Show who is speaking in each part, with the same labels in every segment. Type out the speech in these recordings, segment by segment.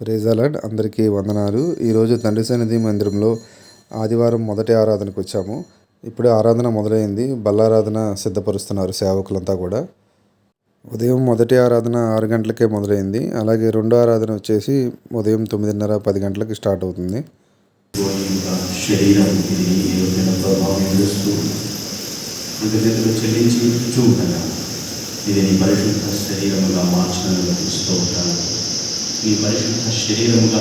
Speaker 1: ప్రేజాలాడ్ అందరికీ వందనాలు. ఈరోజు తండ్రి సన్నిధి మందిరంలో ఆదివారం మొదటి ఆరాధనకు వచ్చాము. ఇప్పుడే ఆరాధన మొదలైంది. బల్లారాధన సిద్ధపరుస్తున్నారు సేవకులంతా కూడా. ఉదయం మొదటి ఆరాధన ఆరు గంటలకే మొదలైంది. అలాగే రెండో ఆరాధన వచ్చేసి ఉదయం తొమ్మిదిన్నర పది గంటలకి స్టార్ట్ అవుతుంది.
Speaker 2: చెల్లించి ఇది నీ పరిశుద్ధ శరీరముగా మార్చడానికి చూస్తూ ఉంటాను నీ పరిశుద్ధ శరీరముగా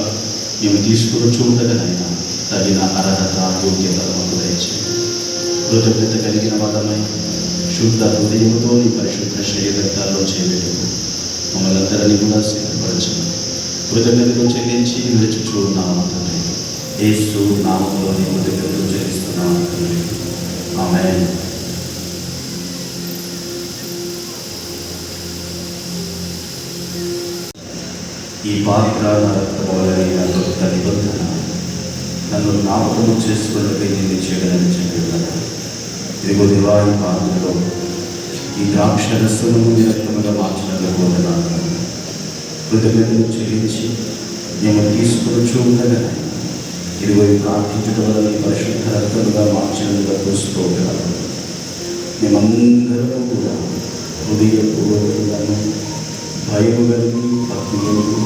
Speaker 2: మేము తీసుకుని చూడగలైనా తగిన అర్హత యోగ్యత మాకు దయచేయండి కృతజ్ఞత కలిగిన వాదమై శుద్ధ హృదయముతో నీ పరిశుద్ధ శరీరకాల్లో చేయబెట్టుకు మమ్మల్ని అందరినీ కూడా సిద్ధపరచండి కృతజ్ఞతలు చెల్లించి నిలుచుచూ నామ తండ్రి యేసు నామంలో నీ కృతజ్ఞతలు చెల్లిస్తున్నాము తండ్రి ఆమె ఈ పాత్ర నా రక్తమవలని నా కొత్త నిబంధన నన్ను జ్ఞాపకం చేసుకున్నట్టు నేను చేయగలని చెప్పి ఇదిగో దివాళి పాత్రలో ఈ ద్రాక్షరస్సును రసము నీ రక్తముగా మార్చినందుకు వందనాలు కృతజ్ఞతలు చెల్లించి మేము తీసుకుని ఉండగా ఇదిగో ప్రార్థించడం వల్ల నీ పరిశుద్ధ రక్తముగా మార్చినందుకు చూసుకోగలను మేమందరం కూడా హృదయపూర్వకంగాను భయం కలిగి భక్తి కలిగి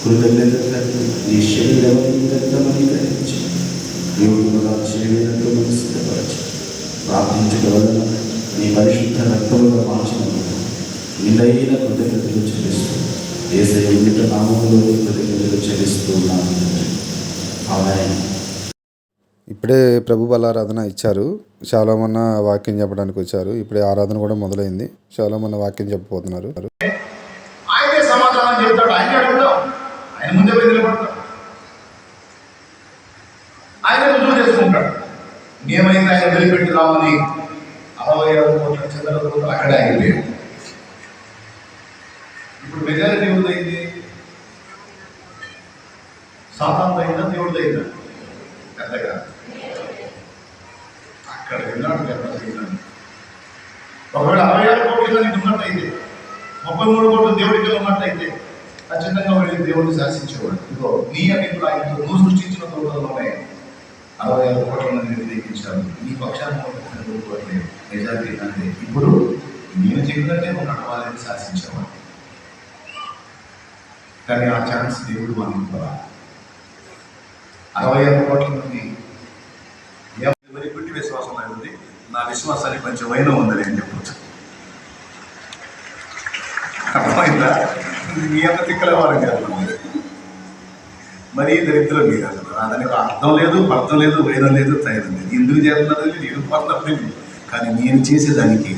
Speaker 2: కృతజ్ఞత కలిగి నీ శరీరమని రక్తమని గ్రహించి యోగులుగా చేయడానికి మనం సిద్ధపరచి ప్రార్థించడం వలన నీ పరిశుద్ధ రక్తముగా మార్చినందుకు నిలైన కృతజ్ఞతలు చెల్లిస్తూ ఏసై ఉన్నత నామంలో కృతజ్ఞతలు చెల్లిస్తూ ఉన్నాను ఆమె
Speaker 1: ఇప్పుడే ప్రభు బలారాధన ఇచ్చారు. చాలామన్న వాక్యం చెప్పడానికి వచ్చారు ఇప్పుడే ఆరాధన కూడా మొదలైంది. చాలామన్న వాక్యం చెప్పబోతున్నారు
Speaker 3: ఆయనే సమాధానం చెప్తాడు ఆయనే అడుగుతాం ఆయన ముందే పోయి నిలబడతాం ఆయన రుజువు చేసుకుంటాడు నేమైతే ఆయన వదిలిపెట్టి రామని అరవై ఆరు కోట్ల చంద్రబాబు అక్కడ ఆగిపోయాడు. ఇప్పుడు మెజారిటీ ఏమిటైంది సాతాంత అయిందా దేవుడిదైందా పెద్దగా. అక్కడ విన్నాడు పెద్ద విన్నాడు ఒకవేళ అరవై ఆరు కోట్ల నీకు ఉన్నట్టయితే ముప్పై మూడు కోట్ల దేవుడికి ఉన్నట్టయితే ఖచ్చితంగా వెళ్ళి దేవుడిని శాసించేవాడు. ఇదిగో నీ అభిప్రాయంతో నువ్వు సృష్టించిన తోటలోనే అరవై ఆరు కోట్ల మంది వ్యతిరేకించారు. పక్షాన్ని కోట్లేదు మెజారిటీ అంటే ఇప్పుడు నేను చెప్పినట్టే నువ్వు నడవాలని శాసించేవాడు కానీ ఆ ఛాన్స్ దేవుడు మనకి ఇవ్వరా? అరవై ఆరు కోట్ల మంది మరి గుట్టి విశ్వాసం ఉంది? నా విశ్వాసానికి కొంచెం వైనం ఉందని అని చెప్పచ్చు. అర్థమైందా? మీ అంత తిక్కల వారు కాదు. మరీ దరిద్రం మీరు దానికి అర్థం లేదు అర్థం లేదు వైరం లేదు తైరం లేదు. ఎందుకు చేస్తున్నది లేదు ఎందుకు పడుతున్నది లేదు కానీ నేను చేసేదానికి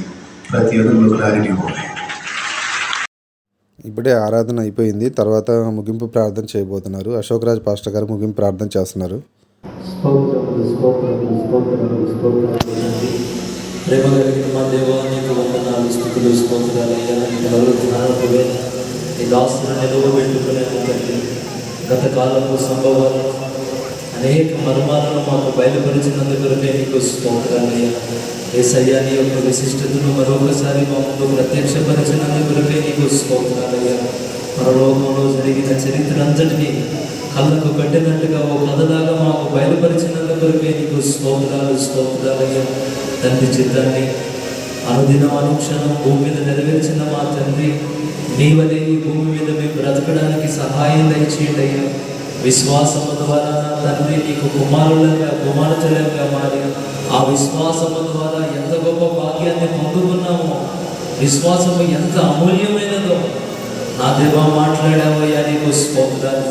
Speaker 3: ప్రతి అడుగులో క్లారిటీ ఇవ్వాలి.
Speaker 1: ఇప్పుడే ఆరాధన అయిపోయింది. తర్వాత ముగింపు ప్రార్థన చేయబోతున్నారు. అశోక్ రాజ్ పాస్టర్ గారు ముగింపు ప్రార్థన చేస్తున్నారు.
Speaker 4: ప్రేమ కలిగిన మా దేవా నీకు వందనాలు స్థుతులు స్తోత్రాలు అయ్యా నీ గత కాలపు సంభవాలు అనేక మర్మాలను మాకు బయలుపరిచినందుకు నీకు స్తోత్రాలయ్యా. ఏసయ్యా నీ యొక్క విశిష్టతను మరొకసారి మా ముందు ప్రత్యక్షపరిచినందుకు నీకు స్తోత్రాలయ్యా. పరలోకంలో జరిగిన చరిత్ర అంతటినీ కళ్ళకు కట్టినట్టుగా ఓ కథలాగా మాకు బయలుపరిచినందుకు నీకు స్తోత్రాలు స్తోత్రాలయ్యా. తండ్రి చిత్తాన్ని అనుదినం అనుక్షణం భూమి మీద నెరవేర్చిన మా తండ్రి నీవలే ఈ భూమి మీద మేము బ్రతకడానికి సహాయం దయచేయండి అయ్యా విశ్వాసము ద్వారా నా తండ్రి నీకు కుమారులుగా కుమార్తెలుగా మారి ఆ విశ్వాసము ద్వారా ఎంత గొప్ప భాగ్యాన్ని పొందుకున్నామో విశ్వాసము ఎంత అమూల్యమైనదో. నా దేవ మాట్లాడావయ్యా నీకు స్తోత్రాలు.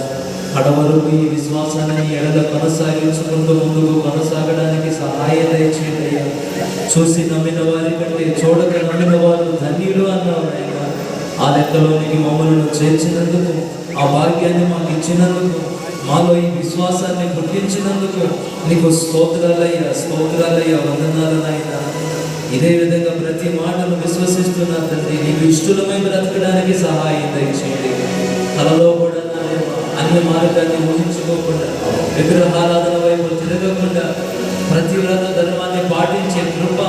Speaker 4: కడవరకు ఈ విశ్వాసాన్ని నీ ఎడల కొనసాగించుకుంటూ ముందుకు కొనసాగడానికి సహాయం దయచేయండి అయ్యా చూసి నమ్మిన వారి కంటే చూడక నమ్మిన వారు ధన్యులు అన్నారు నాయన. ఆ లెక్కలోనికి మమ్మల్ని చేర్చినందుకు ఆ భాగ్యాన్ని మాకు ఇచ్చినందుకు మాలో ఈ విశ్వాసాన్ని పుట్టించినందుకు నీకు స్తోత్రాలయ్యా స్తోత్రాలయ్యా వందనాలనైనా. ఇదే విధంగా ప్రతి మాటను విశ్వసిస్తున్నా తండ్రి నీకు ఇష్టమై బ్రతకడానికి సహాయం దయచేయండి. కలలో కూడా అన్ని మార్గాన్ని ఊహించుకోకుండా విగ్రహారాధన వైపు తిరగకుండా ప్రతి వ్రత ధర్మాన్ని పాటించే కృప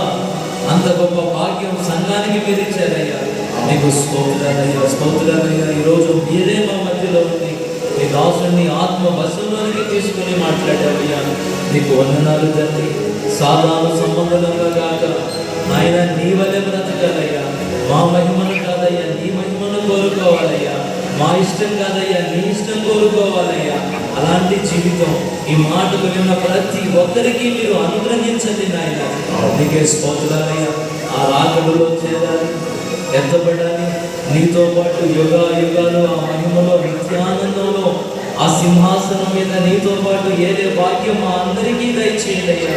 Speaker 4: అంత గొప్ప భాగ్యం సంఘానికి మీరు ఇచ్చారయ్యా నీకు స్తోత్రాలయ్యా స్తోత్రాలయ్యా. ఈరోజు మీరే మా మధ్యలో ఉంది దాసుని ఆత్మ వశంలోనికి తీసుకుని మాట్లాడావయ్యా నీకు వందనాలు తండ్రి. సాధారణ సంబంధంగా కాక ఆయన నీ వలె బ్రతకాలయ్యా. మా మహిమను కాదయ్యా నీ మహిమను కోరుకోవాలయ్యా. మా ఇష్టం కాదయ్యా నీ ఇష్టం కోరుకోవాలయ్యా. అలాంటి జీవితం ఈ మాటకు విన్న ప్రతి ఒక్కరికి మీరు అనుగ్రహించండి నాయన. నీకే స్పోతులయ్యా ఆ రాకడలో చేరాలి. ఎత్తబడాలి. నీతో పాటు యుగ యుగాలు ఆ మహిమలో నిత్యానందంలో ఆ సింహాసనం మీద నీతో పాటు ఏదే భాగ్యం మా అందరికీ దయచేయండి అయ్యా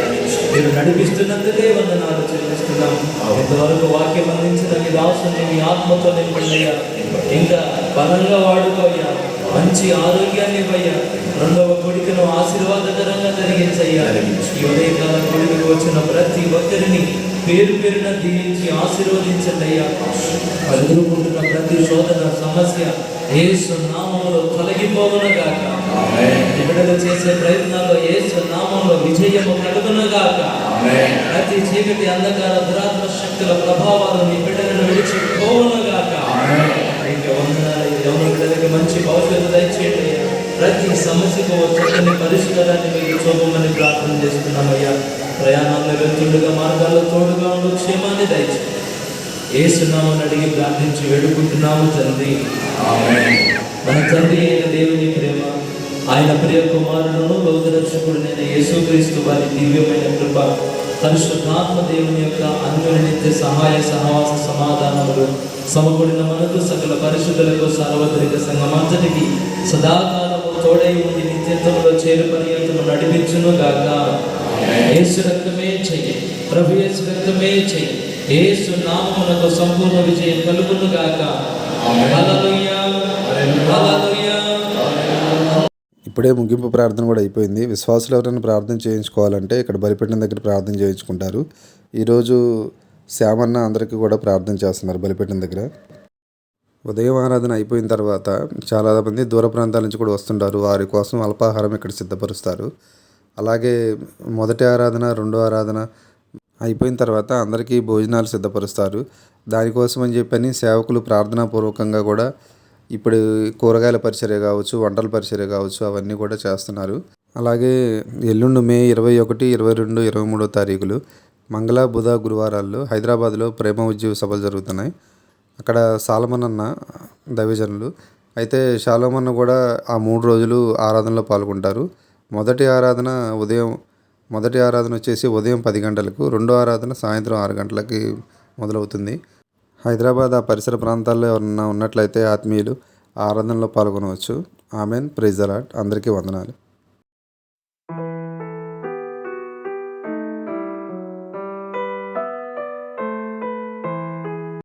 Speaker 4: మీరు నడిపిస్తున్నందుకే వందనాలు చెల్లిస్తున్నాం. ఇంతవరకు వాక్యం అందించిన మీ దాసుని మీ ఆత్మతో నింపండియ్యా. ఇంకా బలంగా వాడుకోయ్యా. మంచి ఆరోగ్యాన్ని ఇవ్వయ్యా. రెండవ కొడుకును ఆశీర్వాదకరంగా జరిగించయ్యా ఈ ఉదయకాల కొడుకు వచ్చిన ప్రతి ఒక్కరిని పేరు పేరున దీవించి ఆశీర్వదించండి అయ్యా వాళ్ళు ఎదుర్కొంటున్న ప్రతి శోధన సమస్య ఏసు నామంలో తొలగిపోవునగాక బిడ్డలు చేసే ప్రయత్నాల్లో ఏసు నామంలో విజయము కలుగునగాక ప్రతి చీకటి అంధకార దురాత్మ శక్తుల ప్రభావాలు మీ బిడ్డలను విడిచి పోవునగాక ఎవరి బిడ్డలకి మంచి భవిష్యత్తు దయచేయండి. ప్రతి సమస్యకు చక్కని పరిష్కారాన్ని మీకు చూపమని ప్రార్థన చేస్తున్నామయ్యా. ప్రయాణంలో వెళ్తుండగా మార్గాల్లో తోడుగా ఉండు క్షేమాన్ని దయచేయండి ఏసునామని అడిగి ప్రార్థించి వేడుకుంటున్నాము తండ్రి. మన తండ్రి అయిన దేవుని ప్రేమ ఆయన ప్రియ కుమారుడును లోకరక్షకుడునైన యేసుక్రీస్తు వారి దివ్యమైన కృప పరిశుద్ధాత్మ దేవుని యొక్క అన్యోన్యత సహాయ సహవాస సమాధానములు సమకూడిన మనకు సకల పరిశుద్ధులకు సార్వత్రిక సంగమంతటికి సదాకాలము తోడై ఉండి నిత్యత్వంలో చేరు పర్యంతము నడిపించును గాక. యేసు రక్తమే చెయ్యి ప్రభు యేసు రక్తమే చెయ్యి యేసు నామమునకు సంపూర్ణ విజయం కలుగును గాక. హల్లెలూయా. హల్లెలూయా.
Speaker 1: ఇప్పుడే ముగింపు ప్రార్థన కూడా అయిపోయింది. విశ్వాసులు ఎవరైనా ప్రార్థన చేయించుకోవాలంటే ఇక్కడ బలిపీఠం దగ్గర ప్రార్థన చేయించుకుంటారు. ఈరోజు శ్యామన్న అందరికీ కూడా ప్రార్థన చేస్తున్నారు బలిపీఠం దగ్గర. ఉదయం ఆరాధన అయిపోయిన తర్వాత చాలా మంది దూర ప్రాంతాల నుంచి కూడా వస్తుంటారు. వారి కోసం అల్పాహారం ఇక్కడ సిద్ధపరుస్తారు. అలాగే మొదటి ఆరాధన రెండో ఆరాధన అయిపోయిన తర్వాత అందరికీ భోజనాలు సిద్ధపరుస్తారు. దానికోసం అని చెప్పని సేవకులు ప్రార్థనాపూర్వకంగా కూడా ఇప్పుడు కూరగాయల పరిచర్య కావచ్చు వంటల పరిచర్య కావచ్చు అవన్నీ కూడా చేస్తున్నారు. అలాగే ఎల్లుండి మే ఇరవై ఒకటి ఇరవై రెండు ఇరవై మూడో తారీఖులు మంగళ బుధ గురువారాల్లో హైదరాబాద్లో ప్రేమ ఉద్యోగ సభలు జరుగుతున్నాయి. అక్కడ సాలమన్ అన్న దైవజనులు. అయితే షాలోమన్న కూడా ఆ మూడు రోజులు ఆరాధనలో పాల్గొంటారు. మొదటి ఆరాధన ఉదయం మొదటి ఆరాధన వచ్చేసి ఉదయం పది గంటలకు రెండో ఆరాధన సాయంత్రం ఆరు గంటలకి మొదలవుతుంది. హైదరాబాద్ ఆ పరిసర ప్రాంతాల్లో ఎవరన్నా ఉన్నట్లయితే ఆత్మీయులు ఆరాధనలో పాల్గొనవచ్చు. ఆమెన్. ప్రైజ్ అలాట్ అందరికీ వందనాలు.